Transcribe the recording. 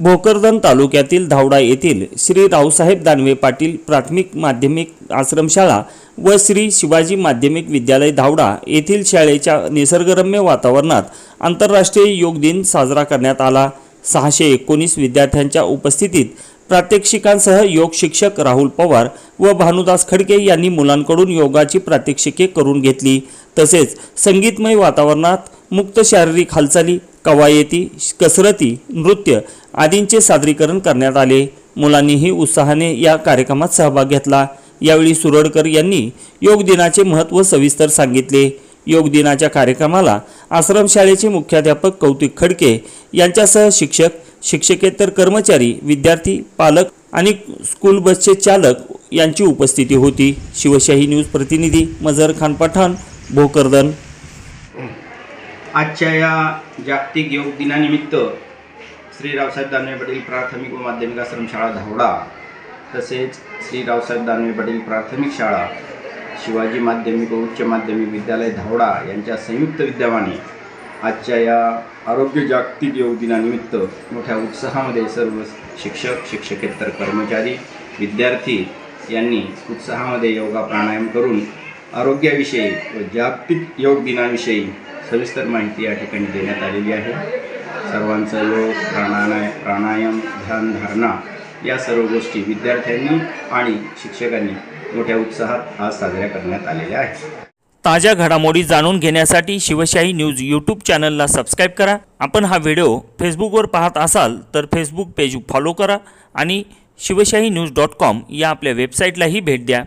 भोकरदन तालुक्यातील धावडा येथील श्री रावसाहेब दानवे पाटील प्राथमिक माध्यमिक आश्रमशाळा व श्री शिवाजी माध्यमिक विद्यालय धावडा येथील शाळेच्या निसर्गरम्य वातावरणात आंतरराष्ट्रीय योग दिन साजरा करण्यात आला. सहाशे एकोणीस विद्यार्थ्यांच्या उपस्थितीत प्रात्यक्षिकांसह योग शिक्षक राहुल पवार व भानुदास खडके यांनी मुलांकडून योगाची प्रात्यक्षिके करून घेतली. तसेच संगीतमय वातावरणात मुक्त शारीरिक हालचाली कवायती कसरती नृत्य आदींचे सादरीकरण करण्यात आले. मुलांनीही उत्साहाने या कार्यक्रमात सहभाग घेतला. यावेळी सुरडकर यांनी योग दिनाचे महत्त्व सविस्तर सांगितले. योग दिनाच्या कार्यक्रमाला आश्रमशाळेचे मुख्याध्यापक कौतिक खडके यांच्यासह शिक्षक शिक्षकेतर कर्मचारी विद्यार्थी पालक आणि स्कूल बसचे चालक यांची उपस्थिती होती. शिवशाही न्यूज प्रतिनिधी मजर खान पठाण भोकरदन. आजच्या या जागतिक योग दिनानिमित्त श्री रावसाहेब दानवे पाटील प्राथमिक व माध्यमिक आश्रमशाळा धावडा तसेच श्री रावसाहेब दानवे पाटील प्राथमिक शाळा शिवाजी माध्यमिक व उच्च माध्यमिक विद्यालय धावडा यांच्या संयुक्त विद्यमाने आजच्या या आरोग्य जागतिक योग दिनानिमित्त मोठ्या उत्साहामध्ये सर्व शिक्षक शिक्षकेतर कर्मचारी विद्यार्थी यांनी उत्साहामध्ये योगा प्राणायाम करून आरोग्याविषयी व जागतिक योग दिनाविषयी सविस्तर माहिती या ठिकाणी देण्यात आलेली आहे. सर्वांचा योग प्राणायाम प्राणायाम ध्यान धारणा या सर्व गोष्टी विद्यार्थ्यांनी आणि शिक्षकांनी मोठ्या उत्साहात आज साजऱ्या करण्यात आलेल्या आहेत. ताज्या घडामोडी जाणून घेण्यासाठी शिवशाही न्यूज यूट्यूब चॅनलला सबस्क्राईब करा. आपण हा व्हिडिओ फेसबुकवर पाहत असाल तर फेसबुक पेज फॉलो करा आणि शिवशाही न्यूज डॉट कॉम या आपल्या वेबसाईटलाही भेट द्या.